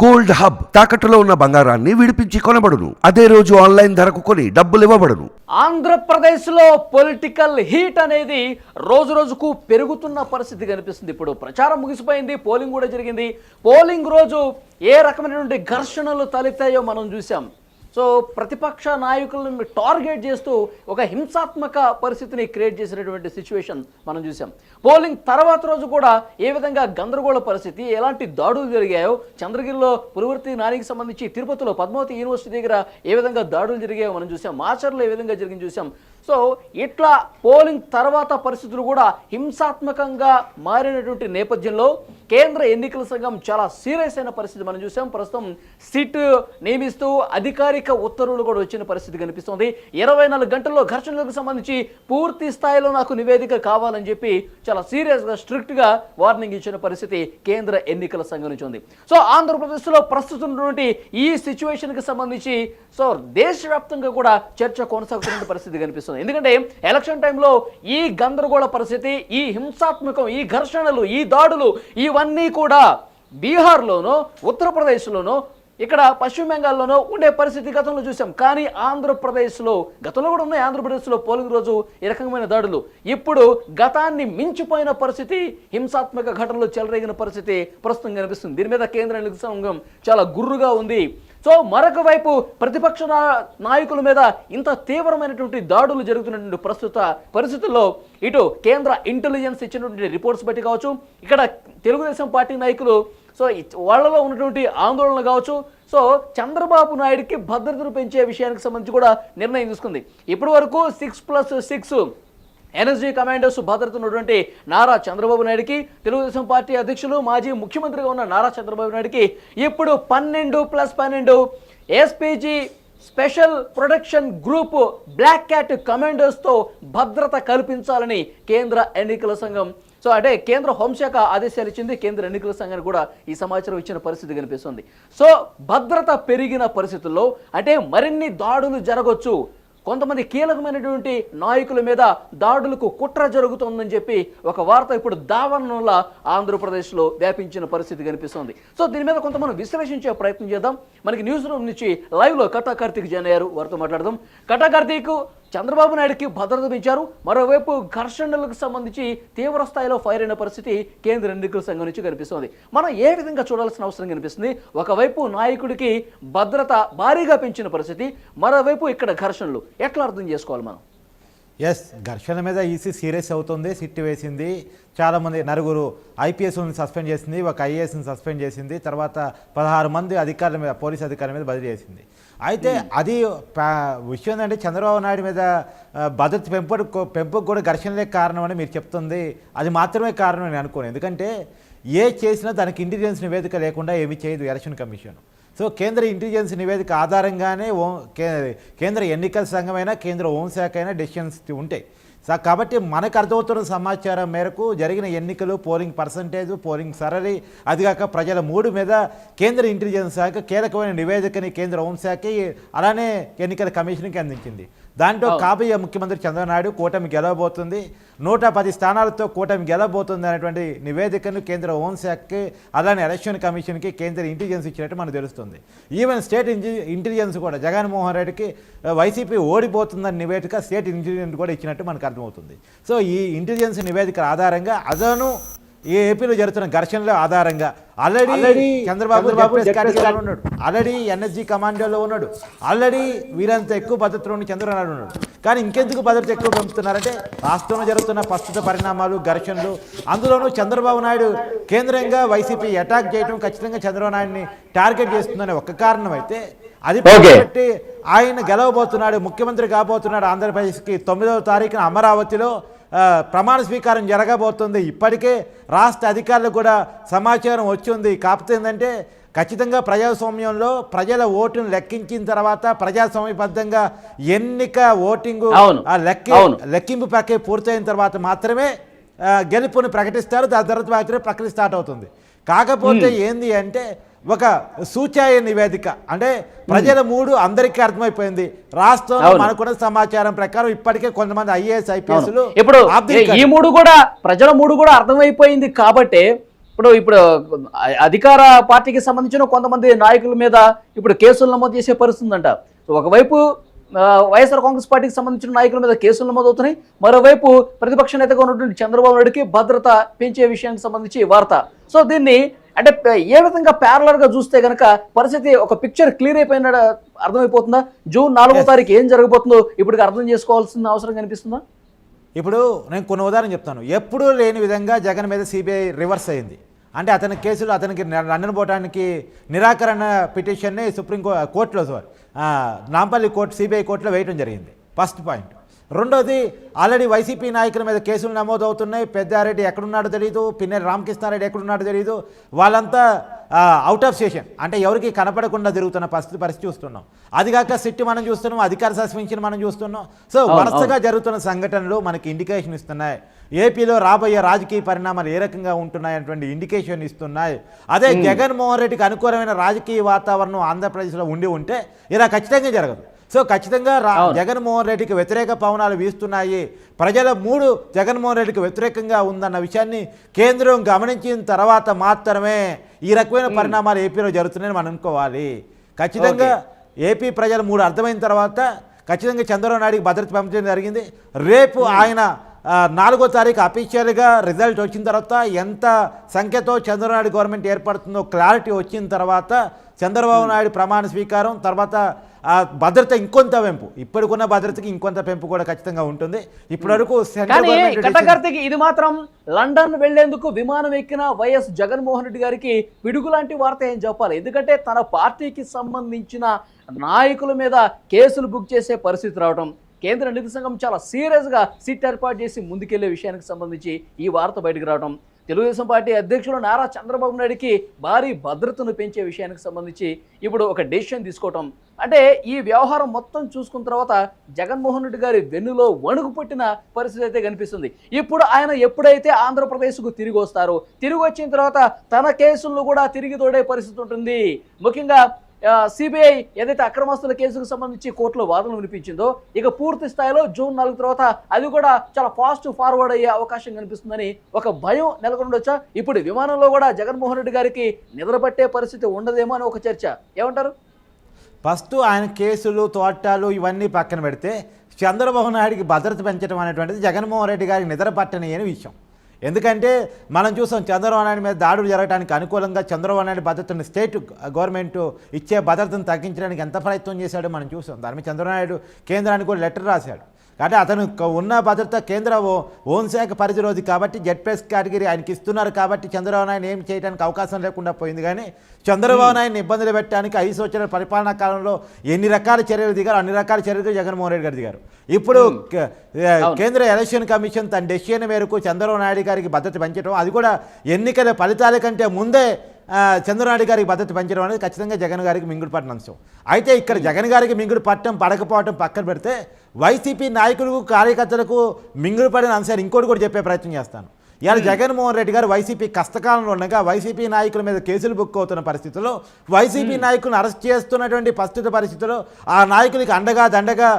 Gold hub తాకట్టులో ఉన్న బంగారాన్ని విడిపించి కొనబడును. అదే రోజు ఆన్లైన్ ధరకు కొని డబ్బులు ఇవ్వబడును. ఆంధ్రప్రదేశ్లో పొలిటికల్ హీట్ అనేది రోజు రోజుకు పెరుగుతున్న పరిస్థితి కనిపిస్తుంది. ఇప్పుడు ప్రచారం ముగిసిపోయింది పోలింగ్ కూడా జరిగింది. పోలింగ్ రోజు ఏ రకమైనటువంటి ఘర్షణలు తలెత్తాయో మనం చూసాం సో ప్రతిపక్ష నాయకులను టార్గెట్ చేస్తూ ఒక హింసాత్మక పరిస్థితిని క్రియేట్ చేసినటువంటి సిచ్యువేషన్ మనం చూసాం. పోలింగ్ తర్వాత రోజు కూడా ఏ విధంగా గందరగోళ పరిస్థితి ఎలాంటి దాడులు జరిగాయో చంద్రగిరిలో పులివర్తి నానికి సంబంధించి తిరుపతిలో పద్మావతి యూనివర్సిటీ దగ్గర ఏ విధంగా దాడులు జరిగాయో మనం చూసాం. మాచర్లో ఏ విధంగా జరిగింది చూసాం. సో ఇట్లా పోలింగ్ తర్వాత పరిస్థితులు కూడా హింసాత్మకంగా మారినటువంటి నేపథ్యంలో కేంద్ర ఎన్నికల సంఘం చాలా సీరియస్ అయిన పరిస్థితి మనం చూసాం. ప్రస్తుతం సిట్ నియమిస్తూ అధికారిక ఉత్తర్వులు కూడా వచ్చిన పరిస్థితి కనిపిస్తుంది. ఇరవై నాలుగు గంటల్లో ఘర్షణలకు సంబంధించి పూర్తి స్థాయిలో నాకు నివేదిక కావాలని చెప్పి చాలా సీరియస్గా స్ట్రిక్ట్గా వార్నింగ్ ఇచ్చిన పరిస్థితి కేంద్ర ఎన్నికల సంఘం నుంచి ఉంది. సో ఆంధ్రప్రదేశ్లో ప్రస్తుతం ఉన్నటువంటి ఈ సిచ్యువేషన్కి సంబంధించి సో దేశవ్యాప్తంగా కూడా చర్చ కొనసాగుతున్న పరిస్థితి కనిపిస్తుంది. ఎందుకంటే ఎలక్షన్ టైంలో ఈ గందరగోళ పరిస్థితి ఈ హింసాత్మకం ఈ ఘర్షణలు ఈ దాడులు ఇవన్నీ కూడా బీహార్లోనో ఉత్తరప్రదేశ్లోనో ఇక్కడ పశ్చిమ బెంగాల్లోనో ఉండే పరిస్థితి గతంలో చూసాం. కానీ ఆంధ్రప్రదేశ్లో గతంలో కూడా ఉన్నాయి ఆంధ్రప్రదేశ్లో పోలింగ్ రోజు ఈ రకమైన దాడులు. ఇప్పుడు గతాన్ని మించిపోయిన పరిస్థితి హింసాత్మక ఘటనలు చెలరేగిన పరిస్థితి ప్రస్తుతం కనిపిస్తుంది. దీని మీద కేంద్ర ఎన్నికల సంఘం చాలా గుర్రుగా ఉంది. సో మరొక వైపు ప్రతిపక్ష నాయకుల మీద ఇంత తీవ్రమైనటువంటి దాడులు జరుగుతున్నటువంటి ప్రస్తుత పరిస్థితుల్లో ఇటు కేంద్ర ఇంటెలిజెన్స్ ఇచ్చినటువంటి రిపోర్ట్స్ బట్టి కావచ్చు ఇక్కడ తెలుగుదేశం పార్టీ నాయకులు సో వాళ్ళలో ఉన్నటువంటి ఆందోళన కావచ్చు సో చంద్రబాబు నాయుడికి భద్రతను పెంచే విషయానికి సంబంధించి కూడా నిర్ణయం తీసుకుంది. ఇప్పటి వరకు six plus six NSG commanders భద్రత ఉన్నటువంటి నారా చంద్రబాబు నాయుడికి తెలుగుదేశం పార్టీ అధ్యక్షులు మాజీ ముఖ్యమంత్రిగా ఉన్న నారా చంద్రబాబు నాయుడికి ఇప్పుడు పన్నెండు ప్లస్ పన్నెండు SPG special protection group black cat కమాండర్స్తో భద్రత కల్పించాలని కేంద్ర ఎన్నికల సంఘం సో అంటే కేంద్ర హోంశాఖ ఆదేశాలు ఇచ్చింది కేంద్ర ఎన్నికల సంఘానికి కూడా ఈ సమాచారం ఇచ్చిన పరిస్థితి కనిపిస్తుంది. సో భద్రత పెరిగిన పరిస్థితుల్లో అంటే మరిన్ని దాడులు జరగవచ్చు కొంతమంది కీలకమైనటువంటి నాయకుల మీద దాడులకు కుట్ర జరుగుతుందని చెప్పి ఒక వార్త ఇప్పుడు దావనంలా ఆంధ్రప్రదేశ్లో వ్యాపించిన పరిస్థితి కనిపిస్తుంది. సో దీని మీద కొంత మనం విశ్లేషించే ప్రయత్నం చేద్దాం. మనకి న్యూస్ రూమ్ నుంచి లైవ్లో కటా కార్తీక్ జాయిన్ అయ్యారు వారితో మాట్లాడదాం. కటా కార్తీక్ చంద్రబాబు నాయుడుకి భద్రత పెంచారు మరోవైపు ఘర్షణలకు సంబంధించి తీవ్ర స్థాయిలో ఫైర్ అయిన పరిస్థితి కేంద్ర ఎన్నికల సంఘం నుంచి కనిపిస్తోంది. మనం ఏ విధంగా చూడాల్సిన అవసరం కనిపిస్తుంది? ఒకవైపు నాయకుడికి భద్రత భారీగా పెంచిన పరిస్థితి మరోవైపు ఇక్కడ ఘర్షణలు. ఎట్లా అర్థం చేసుకోవాలి మనం? ఎస్ ఘర్షణ మీద ఈసీ సీరియస్ అవుతుంది సిట్ వేసింది. చాలామంది నలుగురు ఐపీఎస్ని సస్పెండ్ చేసింది ఒక ఐఏఎస్ని సస్పెండ్ చేసింది తర్వాత పదహారు మంది అధికారుల మీద పోలీస్ అధికారుల మీద బదిలీ చేసింది. అయితే అది పా- విషయం ఏంటంటే చంద్రబాబు నాయుడు మీద భద్రత పెంపుడు పెంపుకు కూడా ఘర్షణలే కారణం అని మీరు చెప్తుంది. అది మాత్రమే కారణం నేను అనుకోను. ఎందుకంటే ఏ చేసినా దానికి ఇంటెలిజెన్స్ నివేదిక లేకుండా ఏమీ చేయదు ఎలక్షన్ కమిషన్. సో కేంద్ర ఇంటెలిజెన్స్ నివేదిక ఆధారంగానే ఓ కే- కేంద్ర ఎన్నికల సంఘమైనా కేంద్ర హోంశాఖ అయినా డెసిషన్స్ ఉంటాయి. సో కాబట్టి మనకు అర్థమవుతున్న సమాచారం మేరకు జరిగిన ఎన్నికలు పోలింగ్ పర్సంటేజ్ పోలింగ్ సరళి అదిగాక ప్రజల మూడు మీద కేంద్ర ఇంటెలిజెన్స్ శాఖ కీలకమైన నివేదికని కేంద్ర హోంశాఖ అలానే ఎన్నికల కమిషన్కి అందించింది. దాంట్లో కాబోయే ముఖ్యమంత్రి చంద్రబాబు కూటమి గెలవబోతుంది. నూట పది స్థానాలతో కూటమి గెలవబోతుంది అనేటువంటి నివేదికను కేంద్ర హోంశాఖకి అలానే ఎలక్షన్ కమిషన్కి కేంద్ర ఇంటెలిజెన్స్ ఇచ్చినట్టు మనకు తెలుస్తుంది. ఈవెన్ స్టేట్ ఇంటెలిజెన్స్ కూడా జగన్మోహన్ రెడ్డికి వైసీపీ ఓడిపోతుందని నివేదిక స్టేట్ ఇంటెలిజెన్స్ కూడా ఇచ్చినట్టు మనకు అర్థమవుతుంది. సో ఈ ఇంటెలిజెన్స్ నివేదిక ఆధారంగా అదను ఈ ఏపీలో జరుగుతున్న ఘర్షణల ఆధారంగా ఆల్రెడీ చంద్రబాబు ఉన్నాడు. ఆల్రెడీ ఎన్ఎస్జీ కమాండోలో ఉన్నాడు. ఆల్రెడీ వీరంత ఎక్కువ భద్రతలో ఉన్న చంద్రబాబు నాయుడు ఉన్నాడు. కానీ ఇంకెందుకు భద్రత ఎక్కువ పెంపుతున్నారంటే రాష్ట్రంలో జరుగుతున్న ప్రస్తుత పరిణామాలు ఘర్షణలు అందులోనూ చంద్రబాబు నాయుడు కేంద్రంగా వైసీపీ అటాక్ చేయడం ఖచ్చితంగా చంద్రబాబు నాయుడిని టార్గెట్ చేస్తుందనే ఒక కారణం అయితే అది ఆయన గెలవబోతున్నాడు ముఖ్యమంత్రి కాబోతున్నాడు ఆంధ్రప్రదేశ్కి తొమ్మిదవ తారీఖున అమరావతిలో ప్రమాణ స్వీకారం జరగబోతుంది. ఇప్పటికే రాష్ట్ర అధికారులకు కూడా సమాచారం వచ్చింది కాకపోతే ఏంటంటే ఖచ్చితంగా ప్రజాస్వామ్యంలో ప్రజల ఓటును లెక్కించిన తర్వాత ప్రజాస్వామ్యబద్ధంగా ఎన్నిక ఓటింగు లెక్కి. లెక్కింపు ప్రక్రియ పూర్తయిన తర్వాత మాత్రమే గెలుపుని ప్రకటిస్తారు. దాని తర్వాత మాత్రమే ప్రక్రియ స్టార్ట్ అవుతుంది. కాకపోతే ఏంది అంటే ఒక సూచాయ నివేదిక. అంటే ప్రజల మూడు అందరికీ అర్థమైపోయింది. రాష్ట్రంలో. మనకున్న సమాచారం ప్రకారం ఇప్పటికే కొంతమంది ఐఏఎస్ ఐపీఎస్లు ఇప్పుడు ఈ మూడు కూడా ప్రజల మూడు కూడా అర్థమైపోయింది కాబట్టి ఇప్పుడు ఇప్పుడు అధికార పార్టీకి సంబంధించిన కొంతమంది నాయకుల మీద ఇప్పుడు కేసులు నమోదు చేసే పరిస్థితి సో ఒకవైపు వైఎస్ఆర్ కాంగ్రెస్ పార్టీకి సంబంధించిన నాయకుల మీద కేసులు నమోదవుతున్నాయి. మరోవైపు ప్రతిపక్ష నేతగా ఉన్నటువంటి చంద్రబాబు నాయుడుకి భద్రత పెంచే విషయానికి సంబంధించి వార్త. సో దీన్ని అంటే ఏ విధంగా parallel గా చూస్తే గనక పరిస్థితి ఒక పిక్చర్ క్లియర్ అయిపోయిన అర్థమైపోతుందా? జూన్ నాలుగో తారీఖు ఏం జరగబోతుందో ఇప్పుడు అర్థం చేసుకోవాల్సిన అవసరం కనిపిస్తుందా? ఇప్పుడు నేను కొన్ని ఉదాహరణ చెప్తాను. ఎప్పుడూ లేని విధంగా జగన్ మీద సిబిఐ రివర్స్ అయింది. అంటే అతని కేసులు అతనికి లండన్ పోవడానికి నిరాకరణ పిటిషన్ని సుప్రీం కోర్టులో సారీ నాంపల్లి కోర్టు సిబిఐ కోర్టులో వేయడం జరిగింది. ఫస్ట్ పాయింట్ రెండోది ఆల్రెడీ వైసీపీ నాయకుల మీద కేసులు నమోదవుతున్నాయి. పెద్దారెడ్డి ఎక్కడున్నాడో తెలియదు పిన్నెల్లి రామకృష్ణారెడ్డి ఎక్కడున్నాడో తెలియదు వాళ్ళంతా అవుట్ ఆఫ్ స్టేషన్ అంటే ఎవరికి కనపడకుండా జరుగుతున్న పరిస్థితి పరిస్థితి చూస్తున్నాం. అది కాక సిట్టి మనం చూస్తున్నాం అధికార సస్పెన్షన్ మనం చూస్తున్నాం. సో వరుసగా జరుగుతున్న సంఘటనలు మనకి ఇండికేషన్ ఇస్తున్నాయి. ఏపీలో రాబోయే రాజకీయ పరిణామాలు ఏ రకంగా ఉంటున్నాయనేటువంటి ఇండికేషన్ ఇస్తున్నాయి. అదే జగన్మోహన్ రెడ్డికి అనుకూలమైన రాజకీయ వాతావరణం ఆంధ్రప్రదేశ్లో ఉండి ఉంటే ఇలా ఖచ్చితంగా జరగదు. సో ఖచ్చితంగా రా. జగన్మోహన్ రెడ్డికి వ్యతిరేక పవనాలు వీస్తున్నాయి. ప్రజల మూడు జగన్మోహన్ రెడ్డికి వ్యతిరేకంగా ఉందన్న విషయాన్ని కేంద్రం గమనించిన తర్వాత మాత్రమే ఈ రకమైన పరిణామాలు ఏపీలో జరుగుతున్నాయని మనం అనుకోవాలి. ఖచ్చితంగా ఏపీ ప్రజలు మూడు అర్థమైన తర్వాత ఖచ్చితంగా చంద్రబాబు నాయుడికి భద్రత పంపించడం జరిగింది. రేపు ఆయన నాలుగో తారీఖు అఫీషియల్గా రిజల్ట్ వచ్చిన తర్వాత ఎంత సంఖ్యతో చంద్రబాబు నాయుడు గవర్నమెంట్ ఏర్పడుతుందో క్లారిటీ వచ్చిన తర్వాత చంద్రబాబు నాయుడు ప్రమాణ స్వీకారం తర్వాత ఆ భద్రత ఇంకొంత పెంపు. ఇప్పటికున్న భద్రతకి ఇంకొంత పెంపు కూడా ఖచ్చితంగా ఉంటుంది. ఇప్పటి వరకు సెంట్రల్ కానీ గవర్నమెంట్ decision- కట్టకర్తికి ఇది మాత్రం లండన్ వెళ్ళేందుకు విమానం ఎక్కిన వైఎస్ జగన్మోహన్ రెడ్డి గారికి పిడుగు లాంటి వార్త ఏం చెప్పాలి? ఎందుకంటే తన పార్టీకి సంబంధించిన నాయకుల మీద కేసులు బుక్ చేసే పరిస్థితి రావడం కేంద్ర నిధి సంఘం చాలా సీరియస్గా సిట్ ఏర్పాటు చేసి ముందుకెళ్ళే విషయానికి సంబంధించి ఈ వార్త బయటకు రావడం తెలుగుదేశం పార్టీ అధ్యక్షులు నారా చంద్రబాబు నాయుడికి భారీ భద్రతను పెంచే విషయానికి సంబంధించి ఇప్పుడు ఒక డెసిషన్ తీసుకోవటం. అంటే ఈ వ్యవహారం మొత్తం చూసుకున్న తర్వాత జగన్మోహన్ రెడ్డి గారి వెన్నులో వణుకు పుట్టిన పరిస్థితి అయితే కనిపిస్తుంది. ఇప్పుడు ఆయన ఎప్పుడైతే ఆంధ్రప్రదేశ్కు తిరిగి వస్తారో తిరిగి వచ్చిన తర్వాత తన కేసులను కూడా తిరిగి తోడే పరిస్థితి ఉంటుంది. ముఖ్యంగా సిబిఐ ఏదైతే అక్రమస్తుల కేసుకు సంబంధించి కోర్టులో వాదనలు వినిపించిందో ఇక పూర్తి స్థాయిలో జూన్ నాలుగు తర్వాత అది కూడా చాలా ఫాస్ట్ ఫార్వర్డ్ అయ్యే అవకాశం కనిపిస్తుందని ఒక భయం నెలకొండొచ్చా ఇప్పుడు విమానంలో కూడా జగన్మోహన్ రెడ్డి గారికి నిద్రపట్టే పరిస్థితి ఉండదేమో అని ఒక చర్చ. ఏమంటారు? ఫస్ట్ ఆయన కేసులు తోటాలు ఇవన్నీ పక్కన పెడితే చంద్రబాబు నాయుడికి భద్రత పెంచడం అనేటువంటిది జగన్మోహన్ రెడ్డి గారికి నిద్ర పట్టని విషయం. ఎందుకంటే మనం చూసాం చంద్రబాబు నాయుడు మీద దాడులు జరగడానికి అనుకూలంగా చంద్రబాబు నాయుడు భద్రతను స్టేట్ గవర్నమెంట్ ఇచ్చే భద్రతను తగ్గించడానికి ఎంత ప్రయత్నం చేశాడో మనం చూసాం. దాని మీద చంద్రబాబు నాయుడు కేంద్రానికి కూడా లెటర్ రాశాడు. అంటే అతను ఉన్న భద్రత కేంద్ర ఓ- హోంశాఖ పరిధిలోది కాబట్టి జెడ్పీఎస్ కేటగిరీ ఆయనకి ఇస్తున్నారు కాబట్టి చంద్రబాబు నాయుడు ఏం చేయడానికి అవకాశం లేకుండా పోయింది. కానీ చంద్రబాబు నాయుడిని ఇబ్బందులు పెట్టడానికి ఐదు సంవత్సరాల పరిపాలనా కాలంలో ఎన్ని రకాల చర్యలు దిగారు అన్ని రకాల చర్యలు జగన్మోహన్ రెడ్డి గారు దిగారు. ఇప్పుడు. కేంద్ర ఎలక్షన్ కమిషన్ తన డెసిషన్ మేరకు చంద్రబాబు నాయుడు గారికి భద్రత పెంచడం అది కూడా ఎన్నికల ఫలితాల కంటే ముందే ఆ, చంద్రబాబు నాయుడు గారికి భద్రత పెంచడం అనేది ఖచ్చితంగా జగన్ గారికి మింగుడు పట్టిన అంశం. అయితే ఇక్కడ జగన్ గారికి మింగుడు పట్టడం పడకపోవటం పక్కన పెడితే వైసీపీ నాయకులకు కార్యకర్తలకు మింగుడు పడిన అంశాలు ఇంకోటి కూడా చెప్పే ప్రయత్నం చేస్తాను. ఇవాళ జగన్మోహన్ రెడ్డి గారు వైసీపీ కష్టకాలంలో ఉండగా వైసీపీ నాయకుల మీద కేసులు బుక్ అవుతున్న పరిస్థితుల్లో వైసీపీ నాయకులను అరెస్ట్ చేస్తున్నటువంటి ప్రస్తుత పరిస్థితుల్లో ఆ నాయకులకి అండగా దండగా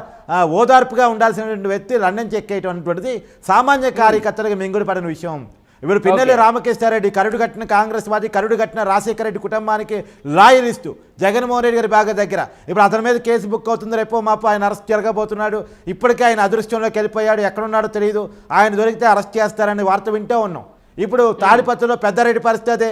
ఓదార్పుగా ఉండాల్సినటువంటి వ్యక్తి లండన్ చెక్ అయ్యేటువంటిది సామాన్య కార్యకర్తలకు మింగుడు పడిన విషయం. ఇప్పుడు పిన్నెల్లి రామకృష్ణారెడ్డి కరుడు కట్టిన కాంగ్రెస్ పార్టీ కరుడు కట్టిన రాజశేఖర రెడ్డి కుటుంబానికి లాయర్ ఇస్తూ జగన్మోహన్ రెడ్డి గారి బాగా దగ్గర. ఇప్పుడు అతని మీద కేసు బుక్ అవుతుంది రేపో మాపు ఆయన అరెస్ట్ జరగబోతున్నాడు. ఇప్పటికే ఆయన అదృష్టంలోకి వెళ్ళిపోయాడు. ఎక్కడున్నాడో తెలియదు ఆయన దొరికితే అరెస్ట్ చేస్తారని వార్త వింటూ ఉన్నాం. ఇప్పుడు తాడిపత్రిలో పెద్దారెడ్డి పరిస్థితి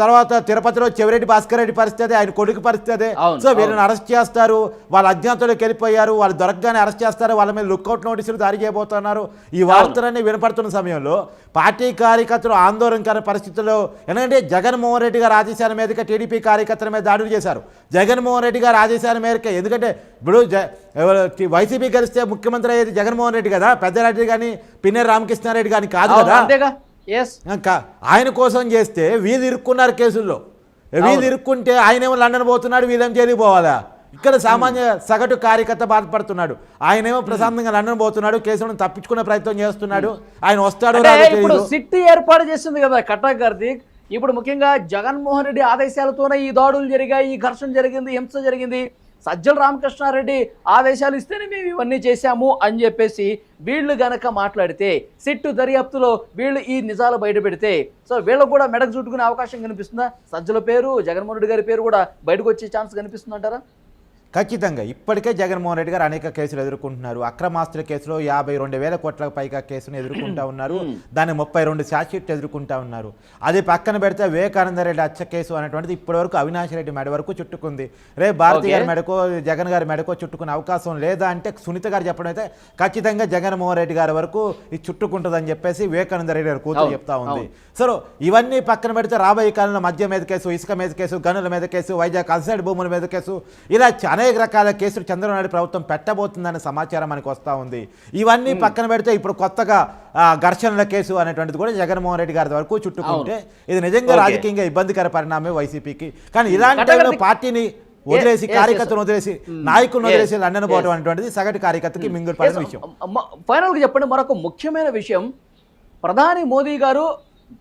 తర్వాత తిరుపతిలో చెవిరెడ్డి భాస్కర్ రెడ్డి పరిస్థితి అదే ఆయన కొడుకు పరిస్థితి. సో వీళ్ళని అరెస్ట్ చేస్తారు వాళ్ళ అజ్ఞాతంలోకి వెళ్ళిపోయారు వాళ్ళు దొరకగానే అరెస్ట్ చేస్తారు వాళ్ళ మీద లుక్అవుట్ నోటీసులు జారీ చేయబోతున్నారు. ఈ వార్తలన్నీ వినపడుతున్న సమయంలో పార్టీ కార్యకర్తలు ఆందోళనకర పరిస్థితుల్లో ఎందుకంటే జగన్మోహన్ రెడ్డి గారి ఆదేశాల మీదకి టీడీపీ కార్యకర్తల మీద దాడులు చేశారు. జగన్మోహన్ రెడ్డి గారి ఆదేశాల మేరకే ఎందుకంటే ఇప్పుడు వైసీపీ గెలిస్తే ముఖ్యమంత్రి అయ్యేది జగన్మోహన్ రెడ్డి కదా పెద్దరెడ్డి కానీ పిన్నె రామకృష్ణారెడ్డి కానీ కాదు కదా. ఆయన కోసం చేస్తే వీళ్ళు ఇరుక్కున్నారు కేసుల్లో. వీళ్ళు ఇరుక్కుంటే ఆయనేమో లండన్ పోతున్నాడు వీళ్ళేమో జైలుకి పోవాలా? ఇక్కడ సామాన్య సగటు కార్యకర్త బాధపడుతున్నాడు. ఆయనేమో ప్రశాంతంగా లండన్ పోతున్నాడు కేసులను తప్పించుకునే ప్రయత్నం చేస్తున్నాడు. ఆయన వస్తాడో. సిట్టి ఏర్పాటు చేసింది కదా కట్టా కార్తీక్ ఇప్పుడు ముఖ్యంగా జగన్మోహన్ రెడ్డి ఆదేశాలతోనే ఈ దాడులు జరిగాయి ఈ ఘర్షణ జరిగింది హింస జరిగింది. సజ్జల రామకృష్ణారెడ్డి ఆదేశాలు ఇస్తేనే మేము ఇవన్నీ చేశాము అని చెప్పేసి వీళ్ళు గనక మాట్లాడితే సిట్టు దర్యాప్తులో వీళ్ళు ఈ నిజాలు బయట పెడితే సో వీళ్ళకు కూడా మెడకు చుట్టుకునే అవకాశం కనిపిస్తుందా? సజ్జల పేరు జగన్మోహన్ రెడ్డి గారి పేరు కూడా బయటకు వచ్చే ఛాన్స్ కనిపిస్తుందంటారా? ఖచ్చితంగా. ఇప్పటికే జగన్మోహన్ రెడ్డి గారు అనేక కేసులు ఎదుర్కొంటున్నారు. అక్రమాస్తుల కేసులో యాభై రెండు వేల కోట్ల పైగా కేసును ఎదుర్కొంటా ఉన్నారు. దాన్ని ముప్పై రెండు షీట్ ఎదుర్కొంటా ఉన్నారు. అది పక్కన పెడితే వివేకానంద రెడ్డి హత్య కేసు అనేటువంటిది ఇప్పటివరకు అవినాష్ రెడ్డి మెడ వరకు చుట్టుకుంది. రేపు భారతి. గారి మెడకో జగన్ గారి మెడకో చుట్టుకునే అవకాశం లేదా అంటే సునీత గారు చెప్పడం అయితే ఖచ్చితంగా జగన్మోహన్ రెడ్డి గారి వరకు ఇది చుట్టుకుంటుందని చెప్పేసి వివేకానంద రెడ్డి గారు కూతురు చెప్తా ఉంది. అవును. సో ఇవన్నీ పక్కన పెడితే రాబోయే కాలంలో మద్యం మీద కేసు ఇసుక మీద కేసు గనుల మీద కేసు వైజాగ్ అన్సైడ్ భూముల మీద కేసు ఇలా చ- అనేక రకాల కేసులు చంద్రబాబు నాయుడు ప్రభుత్వం పెట్టబోతుందనే సమాచారం మనకు వస్తూ ఉంది. ఇవన్నీ పక్కన పెడితే ఇప్పుడు కొత్తగా ఘర్షణల కేసు అనేటువంటిది కూడా జగన్మోహన్ రెడ్డి గారి వరకు చుట్టుకుంటే ఇది నిజంగా. రాజకీయంగా ఇబ్బందికర పరిణామమే వైసీపీకి. కానీ ఇలాంటి టైంలో పార్టీని వదిలేసి కార్యకర్తను వదిలేసి నాయకులను వదిలేసి లండన్ పోవడం. అనేటువంటిది సగటు కార్యకర్తకి మింగులు పడిన విషయం. ఫైనల్గా చెప్పండి మరొక ముఖ్యమైన విషయం. ప్రధాని మోదీ గారు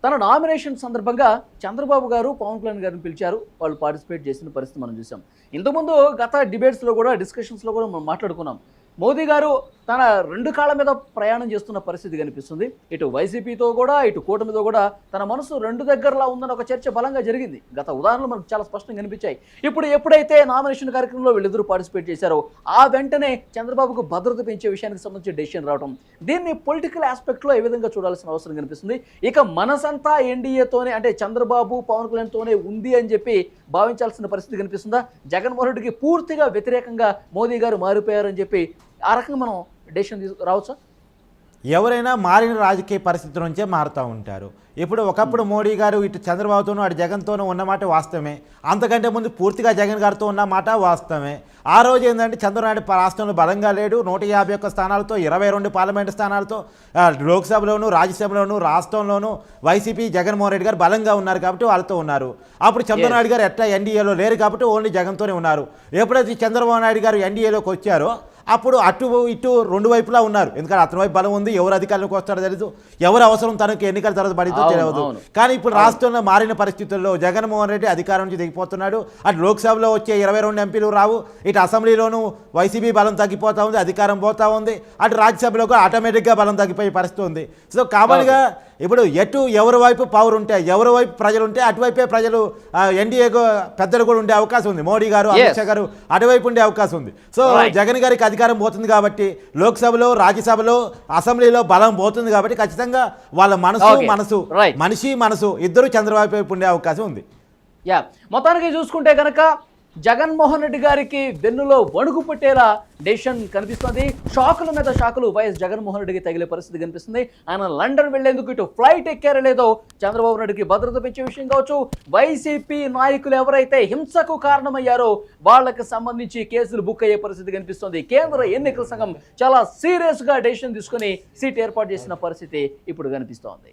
తన నామినేషన్ సందర్భంగా చంద్రబాబు గారు పవన్ కళ్యాణ్ గారిని పిలిచారు. వాళ్ళు పార్టిసిపేట్ చేసిన పరిస్థితి మనం చూసాం. ఇంతకుముందు గత డిబేట్స్లో కూడా డిస్కషన్స్లో కూడా మనం మాట్లాడుకున్నాం. మోదీ గారు తన రెండు కాళ్ళ మీద ప్రయాణం చేస్తున్న పరిస్థితి కనిపిస్తుంది. ఇటు వైసీపీతో కూడా ఇటు కూటమితో కూడా తన మనసు రెండు దగ్గరలా ఉందని ఒక చర్చ బలంగా జరిగింది. గత ఉదాహరణలు మనకు చాలా స్పష్టంగా కనిపించాయి. ఇప్పుడు ఎప్పుడైతే నామినేషన్ కార్యక్రమంలో వీళ్ళిద్దరూ పార్టిసిపేట్ చేశారో ఆ వెంటనే చంద్రబాబుకు భద్రత పెంచే విషయానికి సంబంధించి డెసిషన్ రావడం దీన్ని పొలిటికల్ ఆస్పెక్ట్లో ఏ విధంగా చూడాల్సిన అవసరం కనిపిస్తుంది? ఇక మనసంతా ఎన్డీఏతోనే అంటే చంద్రబాబు పవన్ కళ్యాణ్తోనే ఉంది అని చెప్పి భావించాల్సిన పరిస్థితి కనిపిస్తుందా? జగన్మోహన్ రెడ్డికి పూర్తిగా వ్యతిరేకంగా మోదీ గారు మారిపోయారని చెప్పి ఆ రకంగా మనం డెసిషన్ తీసుకు రావచ్చా? ఎవరైనా మారిన రాజకీయ పరిస్థితి నుంచే మారుతూ ఉంటారు. ఇప్పుడు ఒకప్పుడు మోడీ గారు ఇటు చంద్రబాబుతోనూ అటు జగన్తోనూ ఉన్నమాట వాస్తవమే. అంతకంటే ముందు పూర్తిగా జగన్ గారితో ఉన్నమాట వాస్తవమే. ఆ రోజు ఏంటంటే చంద్రబాబు ప- రాష్ట్రంలో బలంగా లేడు. నూట యాభై ఒక్క స్థానాలతో ఇరవై రెండు పార్లమెంటు స్థానాలతో లోక్సభలోను రాజ్యసభలోను రాష్ట్రంలోనూ వైసీపీ జగన్మోహన్ రెడ్డి గారు బలంగా ఉన్నారు కాబట్టి వాళ్ళతో ఉన్నారు. అప్పుడు చంద్రబాబు నాయుడు గారు ఎట్లా ఎన్డీఏలో లేరు కాబట్టి ఓన్లీ జగన్తోనే ఉన్నారు. ఎప్పుడైతే చంద్రబాబు నాయుడు గారు ఎన్డీఏలోకి వచ్చారో అప్పుడు అటు ఇటు రెండు వైపులా ఉన్నారు. ఎందుకంటే అతని వైపు బలం ఉంది ఎవరు అధికారంలోకి వస్తారో తెలియదు ఎవరు అవసరం తనకు ఎన్నికల తర్వాత అవును, తెలియదు. కానీ ఇప్పుడు రాష్ట్రంలో మారిన పరిస్థితుల్లో జగన్మోహన్ రెడ్డి అధికారం నుంచి దిగిపోతున్నాడు. అటు లోక్సభలో వచ్చే ఇరవై రెండు ఎంపీలు రావు. ఇటు అసెంబ్లీలోనూ వైసీపీ బలం తగ్గిపోతా ఉంది అధికారం పోతా ఉంది. అటు రాజ్యసభలో కూడా ఆటోమేటిక్గా బలం తగ్గిపోయే పరిస్థితి ఉంది. సో కామన్గా ఇప్పుడు ఎటు ఎవరి వైపు పవర్ ఉంటే ఎవరి వైపు ప్రజలు ఉంటే అటువైపే ప్రజలు ఎన్డీఏ పెద్దలు కూడా ఉండే అవకాశం ఉంది మోడీ గారు. అమిత్ షా గారు అటువైపు ఉండే అవకాశం ఉంది సో. జగన్ గారికి అధికారం పోతుంది కాబట్టి లోక్సభలో రాజ్యసభలో అసెంబ్లీలో బలం పోతుంది కాబట్టి ఖచ్చితంగా వాళ్ళ మనసు. మనసు. మనిషి మనసు ఇద్దరు చంద్రబాబు వైపు ఉండే అవకాశం ఉంది యా మొత్తానికి చూసుకుంటే కనుక జగన్మోహన్ రెడ్డి గారికి వెన్నులో వణుకు పుట్టేలా డెసిషన్ కనిపిస్తుంది. షాకుల మీద షాకులు వైఎస్ జగన్మోహన్ రెడ్డికి తగిలే పరిస్థితి కనిపిస్తుంది. ఆయన లండన్ వెళ్ళేందుకు ఇటు ఫ్లైట్ ఎక్కారో లేదో చంద్రబాబు నాయుడికి భద్రత పెంచే విషయం కావచ్చు. వైసీపీ నాయకులు ఎవరైతే హింసకు కారణమయ్యారో వాళ్ళకి సంబంధించి కేసులు బుక్ అయ్యే పరిస్థితి కనిపిస్తుంది. కేంద్ర ఎన్నికల సంఘం చాలా సీరియస్గా డెసిషన్ తీసుకుని సీట్ ఏర్పాటు చేసిన పరిస్థితి ఇప్పుడు కనిపిస్తోంది.